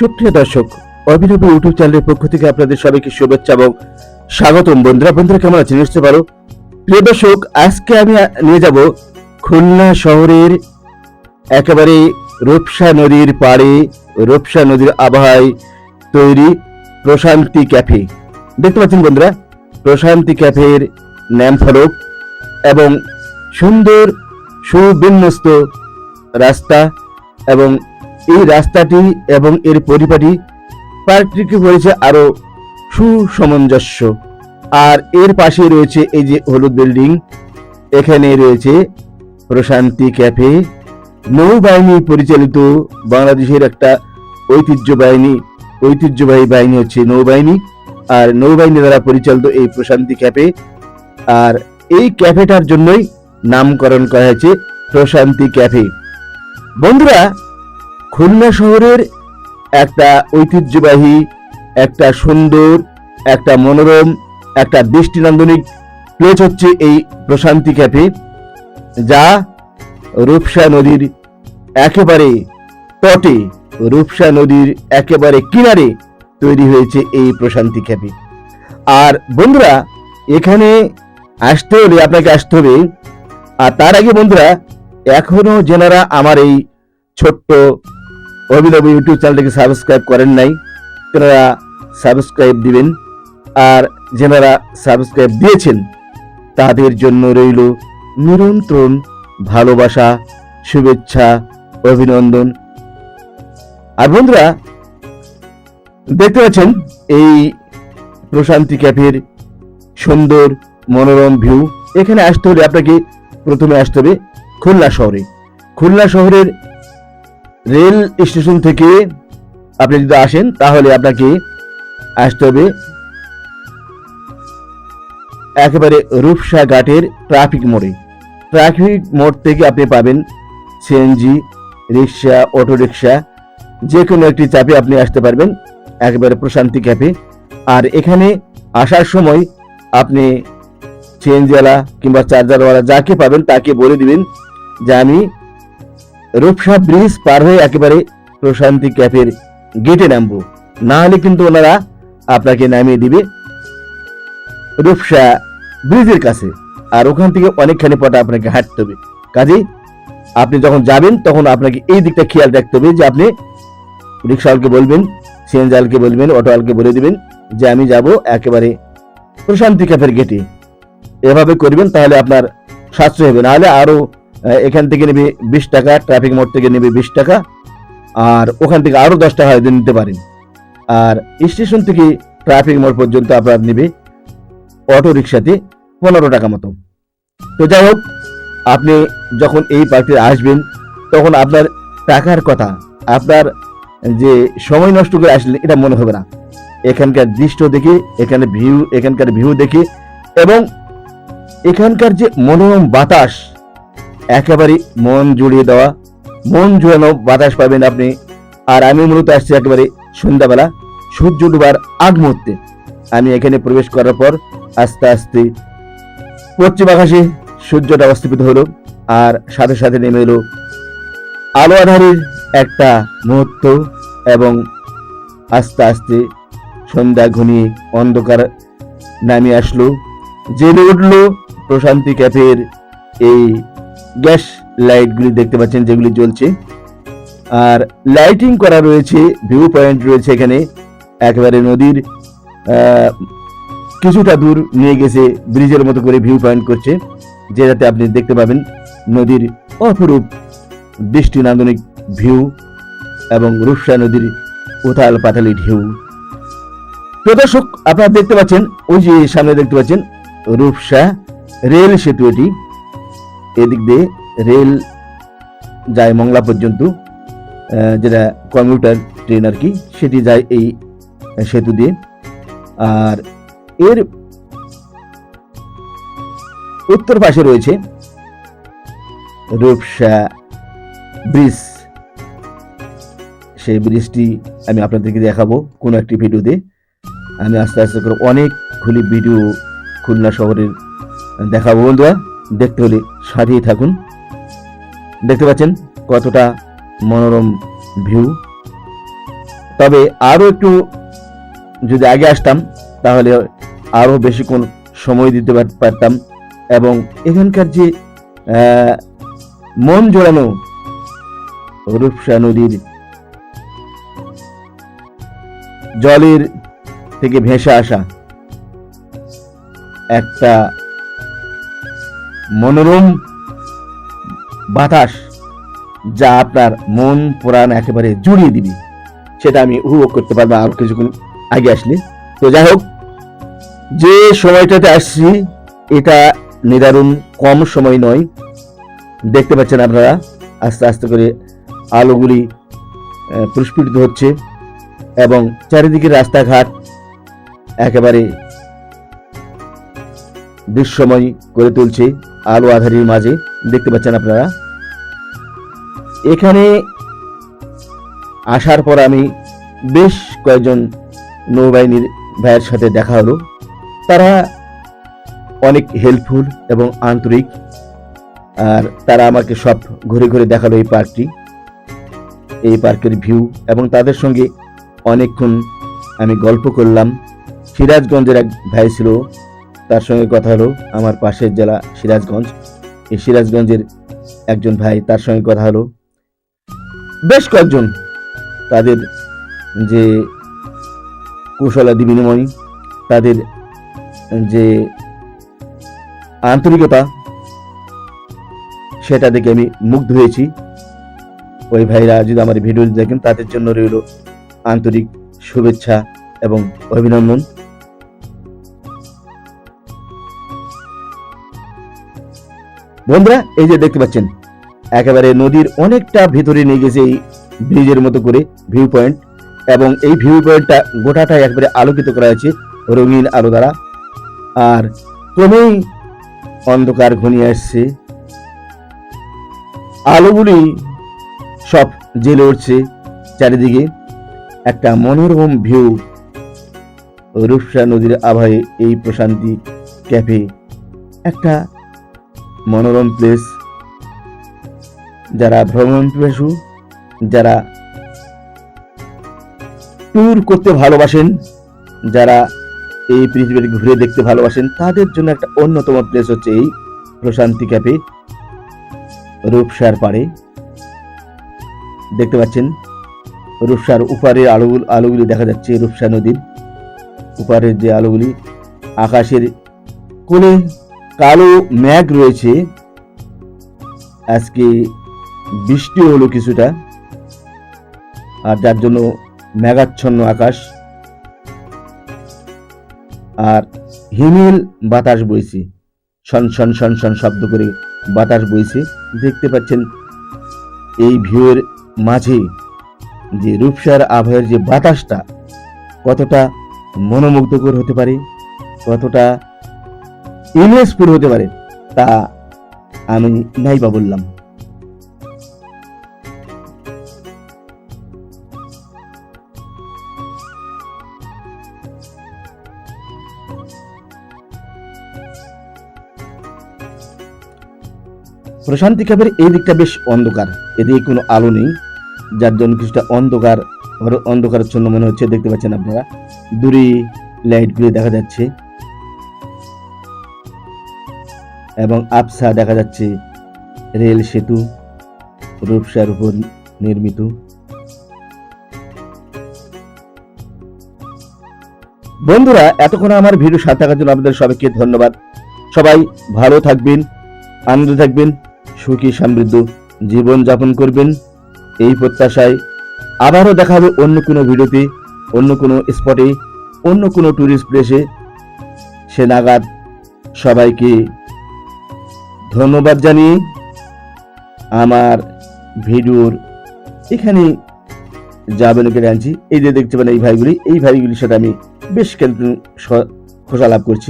সুপ্রিয় দর্শক, অভিনব ইউটিউব চ্যানেলের পক্ষ থেকে আপনাদের সবাইকে শুভেচ্ছা এবং স্বাগতম। বন্ধুরা বন্ধুরা কেমন আছেন? নিশ্চয় পারো প্রিয় দর্শক, আজকে আমি নিয়ে যাব খুলনা শহরের একেবারে রূপসা নদীর পাড়ে, রূপসা নদীর আবহাওয়ায় তৈরি প্রশান্তি ক্যাফে। দেখতে পাচ্ছেন বন্ধুরা, প্রশান্তি ক্যাফের নাম ফলক এবং সুন্দর, সুবিন্যস্ত রাস্তা এবং এই রাস্তাটি এবং এর পরিপাটি পার্কটিকে করেছে আরও সুসমঞ্জস্য। আর এর পাশে রয়েছে এই যে হলুদ বিল্ডিং, এখানে রয়েছে প্রশান্তি ক্যাফে, নৌবাহিনী পরিচালিত বাংলাদেশের একটা ঐতিহ্যবাহিনী, ঐতিহ্যবাহী বাহিনী হচ্ছে নৌবাহিনী। আর নৌবাহিনী দ্বারা পরিচালিত এই প্রশান্তি ক্যাফে। আর এই ক্যাফেটার জন্যই নামকরণ করা হয়েছে প্রশান্তি ক্যাফে। বন্ধুরা খুলনা শহরের একটা ঐতিহ্যবাহী, একটা সুন্দর, একটা মনোরম, একটা দৃষ্টিনন্দনিক প্লেস হচ্ছে এই প্রশান্তি ক্যাফে যা রূপসা নদীর একেবারে তটে, রূপসা নদীর একেবারে কিনারে তৈরি হয়েছে এই প্রশান্তি ক্যাফে আর বন্ধুরা, এখানে আসতে হলে আপনাকে আসতে হবে, আর তার আগে বন্ধুরা, এখনও যেনারা আমার এই ছোট্ট অভিনব ইউটিউব চ্যানেলটিকে সাবস্ক্রাইব করেন নাই তেনারা সাবস্ক্রাইব দিবেন, আর যেনারা সাবস্ক্রাইব দিয়েছেন, তাদের জন্য রইল নিরন্তর ভালোবাসা, শুভেচ্ছা, অভিনন্দন। আর বন্ধুরা, দেখতে পাচ্ছেন এই প্রশান্তি ক্যাফের সুন্দর মনোরম ভিউ। এখানে আসতে হলে আপনাকে প্রথমে আসতে হবে খুলনা শহরে। খুলনা শহরের রেল স্টেশন থেকে আপনি যদি আসেন, তাহলে আপনাকে আসতে হবে একেবারে রূপসা ঘাটের ট্রাফিক মোড়ে। ট্রাফিক মোড় থেকে আপনি পাবেন সিএনজি, রিক্সা অটো রিক্সা যে কোনো একটি চাপে আপনি আসতে পারবেন, একেবারে প্রশান্তি ক্যাফে। আর এখানে আসার সময় আপনি সিএনজিওয়ালা কিংবা চার্জারওয়ালা যাকে পাবেন, তাকে বলে দিবেন যে, আমি রূপসা ব্রিজ পার হয়ে একেবারে প্রশান্তি ক্যাফের গেটে নামবো। না হলে কিন্তু ওনারা আপনাকে নামিয়ে দিবে রূপসা ব্রিজের কাছে। আর ওখান থেকে অনেকখানি পথ আপনাকে হাঁটতে হবে। কাজেই আপনি যখন যাবেন তখন আপনাকে এই দিকটা খেয়াল রাখতে হবে যে আপনি রিক্সাওয়ালকে বলবেন সিএনজালকে বলবেন অটোওয়ালকে বলে দিবেন যে আমি যাব একেবারে প্রশান্তি ক্যাফের গেটে। এভাবে করবেন তাহলে আপনার সাশ্রয় হবে। নাহলে আরও আহ, এখান থেকে নেবে বিশ টাকা ট্রাফিক মোড় থেকে নেবে বিশ টাকা, আর ওখান থেকে আরও দশ টাকা হয়তো নিতে পারেন। আর স্টেশন থেকে ট্রাফিক মোড় পর্যন্ত আপনার নেবে অটো রিক্সাতে পনেরো টাকা মতো। তো যাই হোক, আপনি যখন এই পার্কে আসবেন, তখন আপনার টাকার কথা, আপনার যে সময় নষ্ট করে আসলে এটা মনে হবে না। এখানকার দৃশ্য দেখে, এখানে ভিউ এখানকার ভিউ দেখে, এবং এখানকার যে মনোরম বাতাস একেবারে মন জুড়িয়ে দেওয়া, মন জুড়ানো বাতাস পাবেন আপনি। আর আমি মূলত আসছি একেবারে সন্ধ্যাবেলা, সূর্য ডুবার আগ মুহূর্তে। আমি এখানে প্রবেশ করার পর আস্তে আস্তে পশ্চিম আকাশে সূর্যটা অস্তমিত হলো, আর সাথে সাথে নেমে এলো আলো আধারের একটা মুহূর্ত এবং আস্তে আস্তে সন্ধ্যা ঘনিয়ে অন্ধকার নামিয়ে আসলো। জেলে উঠল প্রশান্তি ক্যাফের এই গ্যাস লাইটগুলি দেখতে পাচ্ছেন যেগুলি জ্বলছে। আর লাইটিং করা রয়েছে ভিউ পয়েন্ট রয়েছে এখানে। একেবারে নদীর কিছুটা দূর নিয়ে গেছে, ব্রিজের মতো করে ভিউ পয়েন্ট করছে, যেটাতে আপনি দেখতে পাবেন নদীর অপরূপ দৃষ্টি নান্দনিক ভিউ এবং রূপসা নদীর উথাল পাতালি ঢেউ। তো দর্শক আপনারা দেখতে পাচ্ছেন, ওই যে সামনে দেখতে পাচ্ছেন রূপসা রেল সেতু এটি। এদিক দিয়ে রেল যায় মংলা পর্যন্ত যেটা কমিউটার ট্রেন আর কি, সেটি যায় এই সেতু দিয়ে। আর এর উত্তর পাশে রয়েছে রূপসা ব্রিজ। সেই ব্রিজটি আমি আপনাদেরকে দেখাবো কোনো একটি ভিডিওতে। আমি আস্তে আস্তে করে অনেকগুলি ভিডিও খুলনা শহরের দেখাবো। বন্ধুরা, দেখতে হলে সাথেই থাকুন। দেখতে পাচ্ছেন কতটা মনোরম ভিউ তবে আরও একটু যদি আগে আসতাম, তাহলে আরও বেশিক্ষণ সময় দিতে পারতাম এবং এখানকার যে মন জোড়ানো রূপসা নদীর জলের থেকে ভেসে আসা একটা মনোরম বাতাস যা আপনার মন, প্রাণ একেবারে জুড়িয়ে দিবি। সেটা আমি উপভোগ করতে পারব আরও কিছুক্ষণ আগে আসলে। তো যাই হোক, যে সময়টাতে আসছি, এটা নিদারুণ কম সময় নয়। দেখতে পাচ্ছেন আপনারা, আস্তে আস্তে করে আলোগুলি প্রস্ফুটিত হচ্ছে এবং চারিদিকে রাস্তাঘাট একেবারে দৃশ্যময় করে তুলছে। আলো আধারির মাঝে দেখতে পাচ্ছেন আপনারা। এখানে আসার পর আমি বেশ কয়েকজন নৌবাহিনীর ভাইয়ের সাথে দেখা হলো। তারা অনেক হেল্পফুল এবং আন্তরিক, আর তারা আমাকে সব ঘুরে ঘুরে দেখাল এই পার্কটি, এই পার্কের ভিউ এবং তাদের সঙ্গে অনেকক্ষণ আমি গল্প করলাম। সিরাজগঞ্জের এক ভাই ছিল তার সঙ্গে কথা হলো আমার পাশের জেলা সিরাজগঞ্জ। এই সিরাজগঞ্জের একজন ভাই তার সঙ্গে কথা হলো। বেশ কয়েকজন তাদের যে কুশলাদি বিনিময়, তাদের যে আন্তরিকতা, সেটা দেখে আমি মুগ্ধ হয়েছি। ওই ভাইরা যদি আমার ভিডিও দেখেন, তাদের জন্য রইল আন্তরিক শুভেচ্ছা এবং অভিনন্দন। বন্ধুরা, এই যে দেখতে পাচ্ছেন, একেবারে নদীর অনেকটা ভিতরে নিয়ে গেছে এই ব্রিজের মতো করে ভিউ পয়েন্ট এবং এই ভিউ পয়েন্টটা গোটাটাই একবারে আলোকিত করা হয়েছে রঙিন আলো দ্বারা। আর ক্রমেই অন্ধকার ঘনিয়ে আসছে। আলোগুলি সব জেলে উঠছে চারিদিকে। একটা মনোরম ভিউ রূপসা নদীর আবহে এই প্রশান্তি ক্যাফে একটা মনোরম প্লেস যারা ভ্রমণ পিপাসু, যারা ট্যুর করতে ভালোবাসেন, যারা এই পৃথিবীর ঘুরে দেখতে ভালোবাসেন, তাদের জন্য একটা অন্যতম প্লেস হচ্ছে এই প্রশান্তি ক্যাফে রূপসার পাড়ে। দেখতে পাচ্ছেন, রূপসার উপারের আলোগুলো আলোগুলি দেখা যাচ্ছে, রূপসা নদীর। উপারের যে আলোগুলি, আকাশের কোণে কালো মেঘ রয়েছে। আজকে বৃষ্টি হলো কিছুটা, আর যার জন্য মেঘাচ্ছন্ন আকাশ। আর হিমেল বাতাস বইছে। শন শন শন শন শব্দ করে বাতাস বইছে। দেখতে পাচ্ছেন এই ভিউয়ের মাঝে যে রূপসার আবহাওয়ার যে বাতাসটা কতটা মনোমুগ্ধকর হতে পারে, কতটা ইমেজফুল হতে পারে। তা আমি নাই বা বললাম। প্রশান্তি ক্যাবের এই দিকটা বেশ অন্ধকার। এদিকে কোনো আলো নেই, যার জন্য কিছুটা অন্ধকার অন্ধকারের জন্য মনে হচ্ছে, দেখতে পাচ্ছেন আপনারা। দূরে লাইটগুলি দেখা যাচ্ছে। এবং আবসা দেখা যাচ্ছে রেল সেতু, রূপসার উপর নির্মিত। বন্ধুরা, এতক্ষণ আমার ভিডিও সাথে থাকার জন্য আপনাদের সবাইকে ধন্যবাদ। সবাই ভালো থাকবেন, আনন্দ থাকবেন, সুখী সমৃদ্ধ জীবন যাপন করবেন। এই প্রত্যাশায় আবারও দেখা হবে অন্য কোনো ভিডিওতে, অন্য কোনো স্পটে অন্য কোনো ট্যুরিস্ট প্লেসে সে নাগাদ সবাইকে ধন্যবাদ জানিয়ে আমার ভিডিওর এখানে যাবেন কেটে আনছি এই যে দেখতে পান এই ভাইগুলি, এই ভাইগুলির সাথে আমি বেশ কিন্তু খোসা লাভ করছি।